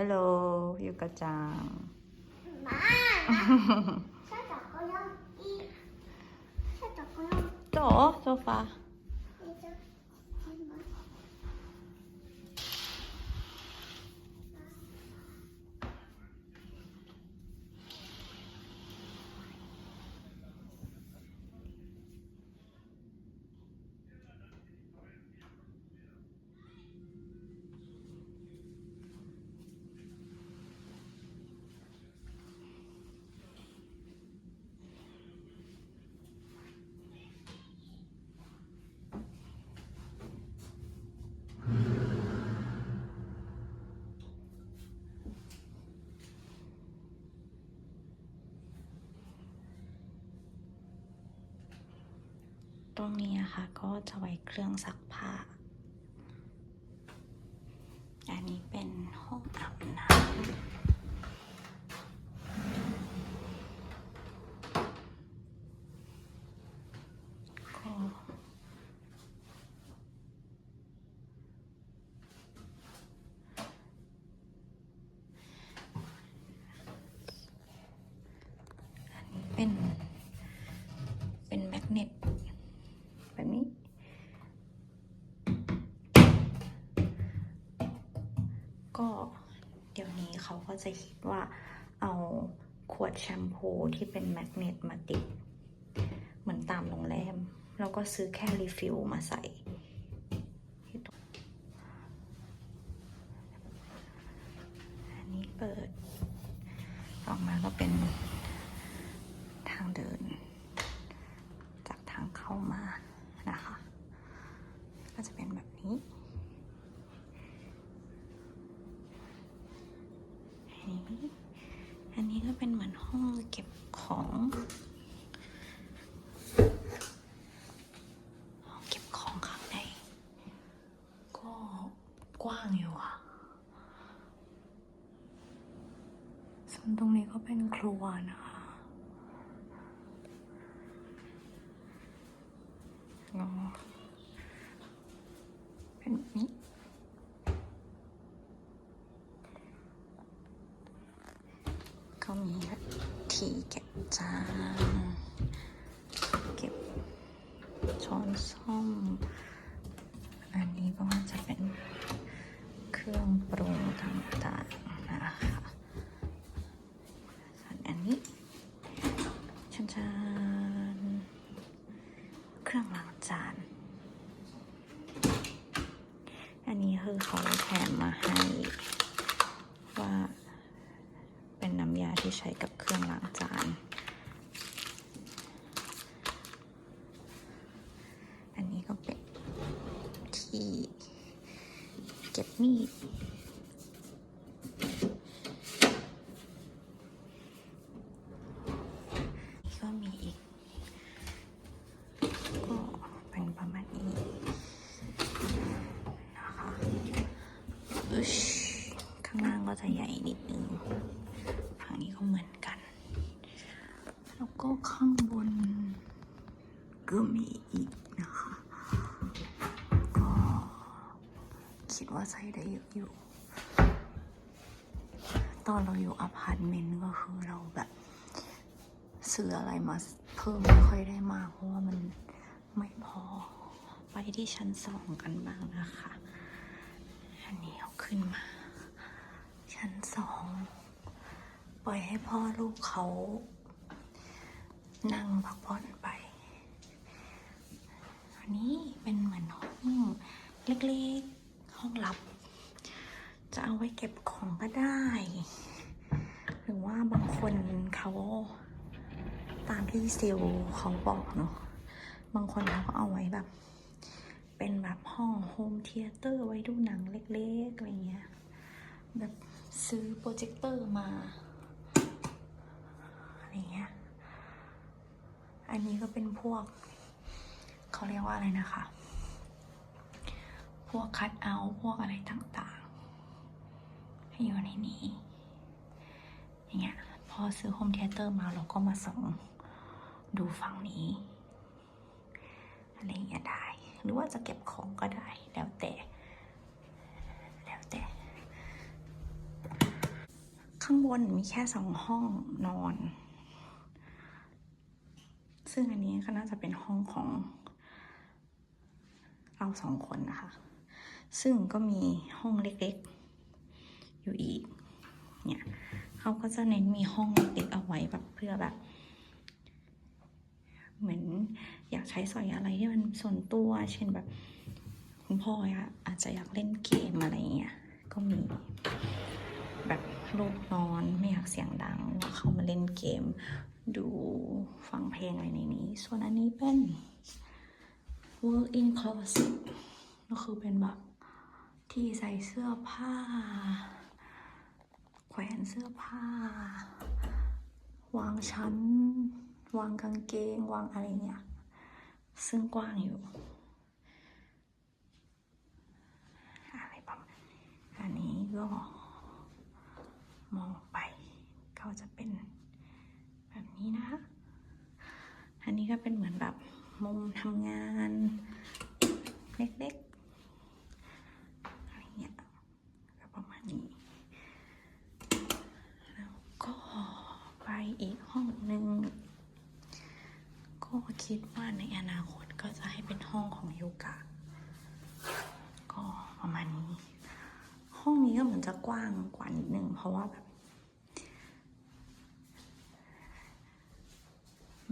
ฮัลโหลอยู่กับ ตรงนี้นะคะก็จะไว้เครื่องซักผ้า อันนี้เป็นห้องอาบน้ำก็อันนี้เป็นเป็น ก็เดี๋ยวนี้เขาก็จะคิดว่าเอาขวดแชมพูที่เป็นแมกเนตมาติด เหมือนตามโรงแรม แล้วก็ซื้อแค่รีฟิลมาใส่ อันนี้เปิด ออกมาก็เป็นทางเดิน จากทางเข้ามานะคะ ก็จะเป็นแบบนี้ อันนี้อันนี้ก็เป็นเหมือนห้องเก็บของ ห้องเก็บของข้างใน ก็กว้างอยู่อะส่วนตรงนี้ ก็เป็นครัวนะคะอ๋อเป็นแบบนี้ ก็มีแบบที่เก็บจานเก็บช้อนส้อม อันนี้ก็จะเป็นเครื่องปรุงต่างๆนะคะส่วนอันนี้ชันจาน เครื่องล้างจาน อันนี้คือเขาแถมมาให้ว่าเป็นน้ำยาที่ใช้กับเครื่องล้างจาน อันนี้ก็เป็นที่เก็บมีด ก็มีอีก ก็เป็นประมาณนี้นะคะอึชข้างล่าง ก็จะใหญ่นิดนึงฝั่งนี้ก็เหมือนกัน แล้วก็ข้างบนก็มีอีกนะคะ ก็คิดว่าใช้ได้เยอะอยู่ ตอนเราอยู่อพาร์ตเมนต์ก็คือเราแบบซื้ออะไรมาเพิ่มไม่ค่อยได้มากเพราะว่ามันไม่พอไปที่ชั้นสองกันบ้างนะคะ อันนี้เอาขึ้นมา ชั้นสอง ปล่อยให้พ่อลูกเขา นั่งพักผ่อนไป อันนี้เป็นเหมือนห้องเล็กๆ ห้องลับ จะเอาไว้เก็บของก็ได้ หรือว่าบางคนเขาตามที่เซลล์เขาบอกเนาะ บางคนเขาก็เอาไว้แบบ เป็นแบบห้องโฮมเทเตอร์ไว้ดูหนังเล็กๆ อะไรเงี้ย แบบซื้อโปรเจคเตอร์มาอะไรเงี้ย อันนี้ก็เป็นพวก เขาเรียกว่าอะไรนะคะ พวกคัดเอาท์พวกอะไรต่างๆ ให้อยู่ในนี้อย่างเงี้ยพอซื้อโฮมเทเตอร์มาเราก็มาส่งดูฝั่งนี้อะไรเงี้ยได้ หรือว่าจะเก็บของก็ได้แล้วแต่ แล้วแต่้างบนมีแค่สองห้องนอน ซึ่งอันนี้ก็น่าจะเป็นห้องของ เราสองคนนะคะ ซึ่งก็มีห้องเล็กๆ อยู่อีก เนี่ยเขาก็จะเน้นมีห้องเล็กๆเอาไว้แบบเพื่อแบบ เหมือนอยากใช้สอยอะไรที่มันส่วนตัว เช่นแบบคุณพ่ออะอาจจะอยากเล่นเกมอะไรเงี้ย ก็มี แบบลูกนอนไม่อยากเสียงดังว่าเขามาเล่นเกม ดูฟังเพลงอะไรในนี้ ส่วนอันนี้เป็น work in closet ก็คือเป็นแบบที่ใส่เสื้อผ้า แขวนเสื้อผ้า วางชั้น วางกางเกง วางอะไรเนี่ย ซึ่งกว้างอยู่อะไรประมาณนี้อันนี้ก็ มองไปก็จะเป็นแบบนี้นะคะ อันนี้ก็เป็นเหมือนแบบมุมทำงาน เล็กๆอะไรเงี้ยก็ประมาณนี้ แล้วก็ไปอีกห้องหนึ่งก็คิดว่าในอนาคตก็จะให้เป็นห้องของโยกะ ก็ประมาณนี้ ห้องนี้ก็เหมือนจะกว้างกว่านิดนึงเพราะว่าแบบ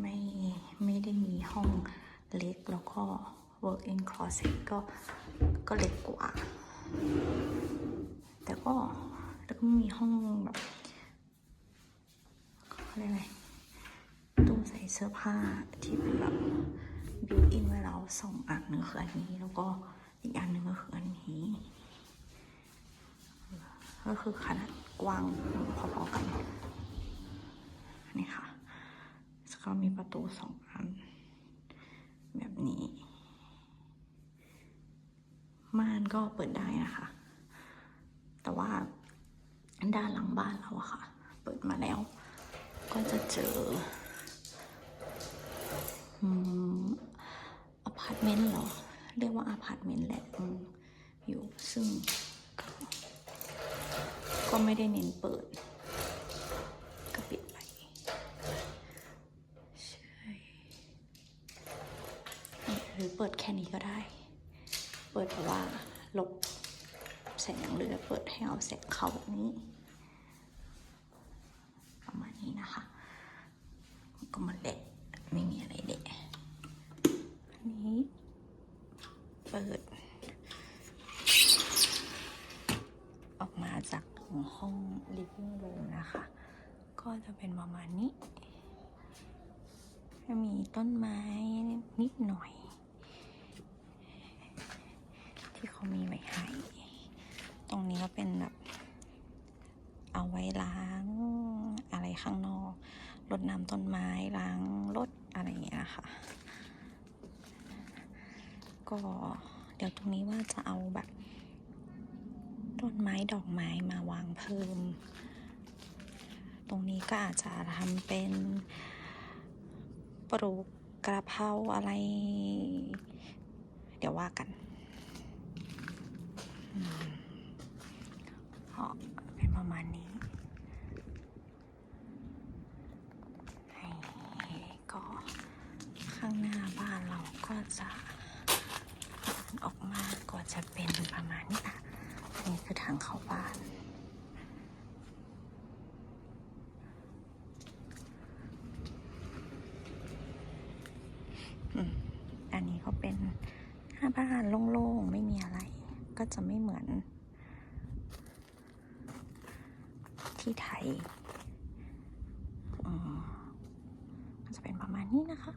ไม่ไม่ได้มีห้องเล็กแล้วก็ work in closet ก็ก็เล็กกว่า แต่ก็แล้วก็มีห้องแบบเขาเรียกอะไรตู้ใส่เสื้อผ้าที่เป็นแบบบิวอินไว้แล้วสองอันหนึ่งคืออันนี้ แล้วก็อีกอันหนึ่งก็คืออันนี้ ก็คือขนาดกว้างพอๆกันนี่ค่ะแล้วก็มีประตูสองอัน แบบนี้ ม่านก็เปิดได้นะคะ แต่ว่าด้านหลังบ้านเราอะค่ะ เปิดมาแล้ว ก็จะเจออพาร์ตเมนต์เหรอ เรียกว่าอพาร์ตเมนต์แหละอยู่ซึ่ง ก็ไม่ได้เน้นเปิด ก็ปิดไปใช่หรือเปิดแค่นี้ก็ได้ เปิดแบบว่าลบแสงหรือเปิดให้เอาแสงเข้าแบบนี้ ประมาณนี้นะคะ ก็มันเด็ดไม่มีอะไรเด็ดอันนี้เปิด ออกมา จากห้อง living room นะคะ ก็จะเป็นประมาณนี้จะมีต้นไม้นิดหน่อย ที่เขามีไว้ให้ ตรงนี้ก็เป็นแบบ เอาไว้ล้างอะไรข้างนอกรดน้ำต้นไม้ล้างรถอะไรอย่างเงี้ยค่ะ ก็เดี๋ยวตรงนี้ว่าจะเอาแบบ ต้นไม้ดอกไม้มาวางเพิ่ม ตรงนี้ก็อาจจะทำเป็นปลูกกระเพราอะไร เดี๋ยวว่ากันอืมก็เป็นประมาณนี้ให้ก็ข้างหน้าบ้านเราก็จะออกมาก็จะเป็นประมาณนี้ค่ะ ทางเข้าบ้าน อันนี้ก็เป็นหน้าบ้านโล่งๆ ไม่มีอะไร ก็จะไม่เหมือน ที่ไทยอืมก็จะเป็นประมาณนี้นะคะ